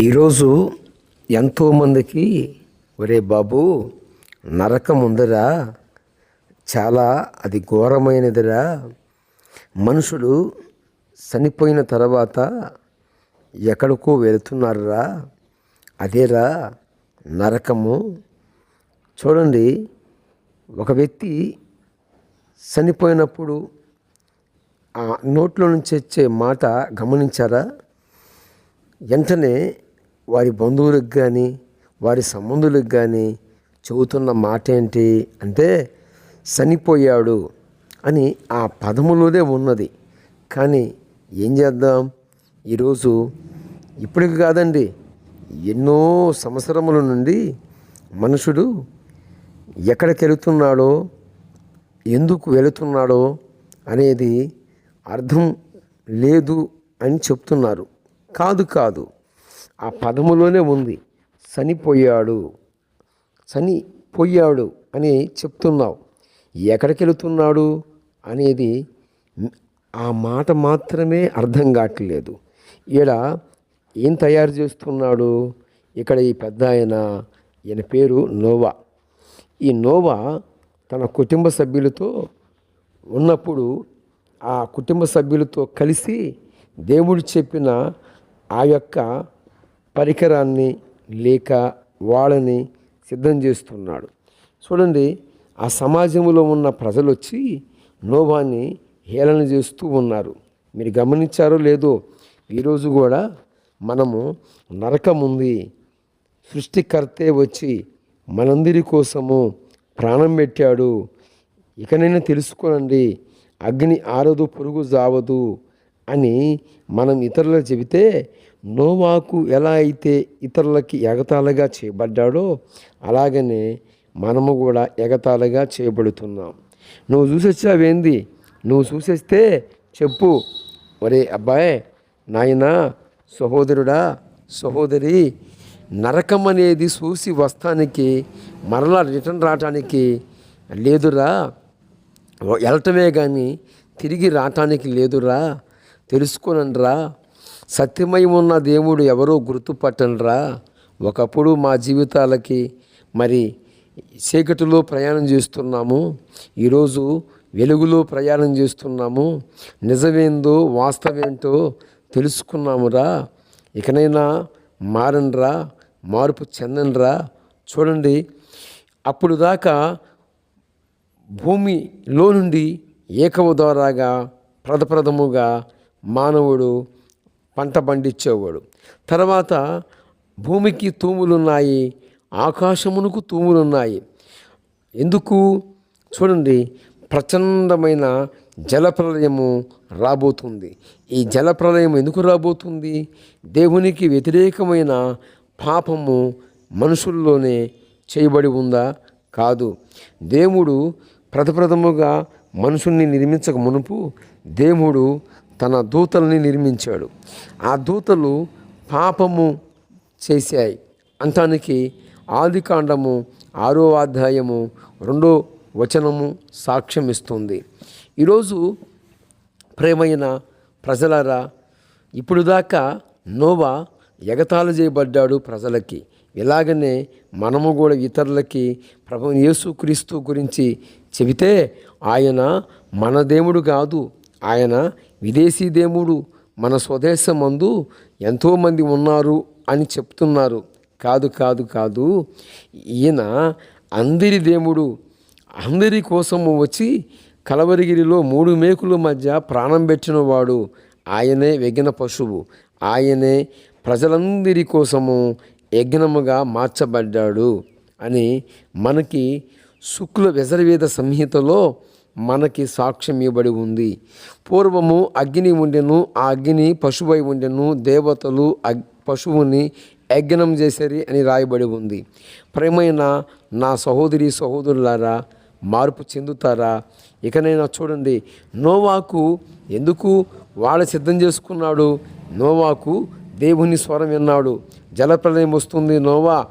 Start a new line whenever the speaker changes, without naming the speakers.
ఈరోజు ఎంతోమందికి ఒరే బాబు నరకం ఉందిరా. చాలా అది ఘోరమైనదిరా. మనుషులు చనిపోయిన తర్వాత ఎక్కడికో వెళుతున్నారురా. అదేరా నరకము. చూడండి ఒక వ్యక్తి చనిపోయినప్పుడు ఆ నోట్లో నుంచి వచ్చే మాట గమనించారా? వెంటనే వారి బంధువులకు కానీ వారి సంబంధులకు కానీ చెబుతున్న మాట ఏంటి అంటే చనిపోయాడు అని ఆ పదములోనే ఉన్నది. కానీ ఏం చేద్దాం? ఈరోజు ఇప్పటికి కాదండి ఎన్నో సంవత్సరముల నుండి మనుషుడు ఎక్కడికి వెళుతున్నాడో ఎందుకు వెళుతున్నాడో అనేది అర్థం లేదు అని చెప్తున్నారు. కాదు కాదు. ఆ పదములోనే ఉంది. చనిపోయాడు చనిపోయాడు అని చెప్తున్నావు. ఎక్కడికి వెళుతున్నాడు అనేది ఆ మాట మాత్రమే అర్థం కావట్లేదు. ఈడ ఏం తయారు చేస్తున్నాడు? ఇక్కడ ఈ పెద్ద ఆయన ఈయన పేరు నోవా. ఈ నోవా తన కుటుంబ సభ్యులతో ఉన్నప్పుడు ఆ కుటుంబ సభ్యులతో కలిసి దేవుడు చెప్పిన ఆ యొక్క పరికరాన్ని లేక వాళ్ళని సిద్ధం చేస్తున్నాడు. చూడండి ఆ సమాజంలో ఉన్న ప్రజలు వచ్చి నోభాన్ని హేళన చేస్తూ ఉన్నారు. మీరు గమనించారో లేదో ఈరోజు కూడా మనము నరకం ఉంది. సృష్టికర్తే వచ్చి మనందరి కోసము ప్రాణం పెట్టాడు. ఇకనైనా తెలుసుకోనండి అగ్ని ఆరదు పురుగు జావదు. అని మనం ఇతరులకు చెబితే నోవాకు ఎలా అయితే ఇతరులకి ఎగతాళిగా చేయబడ్డాడో అలాగనే మనము కూడా ఎగతాళిగా చేయబడుతున్నాం. నువ్వు చూసొచ్చావేంది? నువ్వు చూసేస్తే చెప్పు. ఒరే అబ్బాయి నాయనా సహోదరుడా సహోదరి నరకం అనేది చూసి వస్తానికి మరలా రిటర్న్ రావటానికి లేదురా. వెళ్ళటమే కానీ తిరిగి రావటానికి లేదురా. తెలుసుకోనండ్రా. సత్యమై ఉన్న దేవుడు ఎవరో గుర్తుపట్టండ్రా ఒకప్పుడు మా జీవితాలకి మరి చీకటిలో ప్రయాణం చేస్తున్నాము. ఈరోజు వెలుగులో ప్రయాణం చేస్తున్నాము. నిజమేందో వాస్తవేంటో తెలుసుకున్నామురా. ఇకనైనా మారండ్రా మార్పు చెందండ్రా. చూడండి అప్పుడు దాకా భూమిలో నుండి ఏకవ ద్వారాగా ప్రథప్రథముగా మానవుడు పంట పండించేవాడు. తర్వాత భూమికి తూములున్నాయి ఆకాశమునకు తూములున్నాయి. ఎందుకు? చూడండి ప్రచండమైన జలప్రలయము రాబోతుంది. ఈ జలప్రలయం ఎందుకు రాబోతుంది? దేవునికి వ్యతిరేకమైన పాపము మనుషుల్లోనే చేయబడి ఉందా? కాదు. దేవుడు ప్రథప్రథముగా మనుషుల్ని నిర్మించక మునుపు దేవుడు తన దూతల్ని నిర్మించాడు. ఆ దూతలు పాపము చేశాయి. అంతానికి ఆది కాండము ఆరో అధ్యాయము రెండో వచనము సాక్ష్యం ఇస్తుంది ఈరోజు ప్రేమైన ప్రజలారా ఇప్పుడు దాకా నోవా ఎగతాళి చేయబడ్డాడు ప్రజలకి. ఇలాగనే మనము కూడా ఇతరులకి ప్రభు యేసుక్రీస్తు గురించి చెబితే ఆయన మన దేవుడు కాదు ఆయన విదేశీ దేవుడు మన స్వదేశమందు ఎంతోమంది ఉన్నారు అని చెప్తున్నారు. కాదు కాదు కాదు. ఈయన అందరి దేవుడు అందరి కోసము వచ్చి కలవరిగిరిలో మూడు మేకుల మధ్య ప్రాణం పెట్టినవాడు ఆయనే వెగిన పశువు. ఆయనే ప్రజలందరి కోసము యజ్ఞముగా మార్చబడ్డాడు అని మనకి శుక్ల వ్యజరవేద సంహితలో మనకి సాక్ష్యం ఇవ్వబడి ఉంది. పూర్వము అగ్ని ఉండెను ఆ అగ్ని పశువై ఉండెను దేవతలు అగ్ పశువుని యజ్ఞం చేసేరి అని రాయబడి ఉంది. ప్రేమైన నా సహోదరి సహోదరులారా మార్పు చెందుతారా? ఇకనైనా చూడండి నోవాకు ఎందుకు వాళ్ళ సిద్ధం చేసుకున్నాడు? నోవాకు దేవుని స్వరం విన్నాడు. జలప్రలయం వస్తుంది నోవా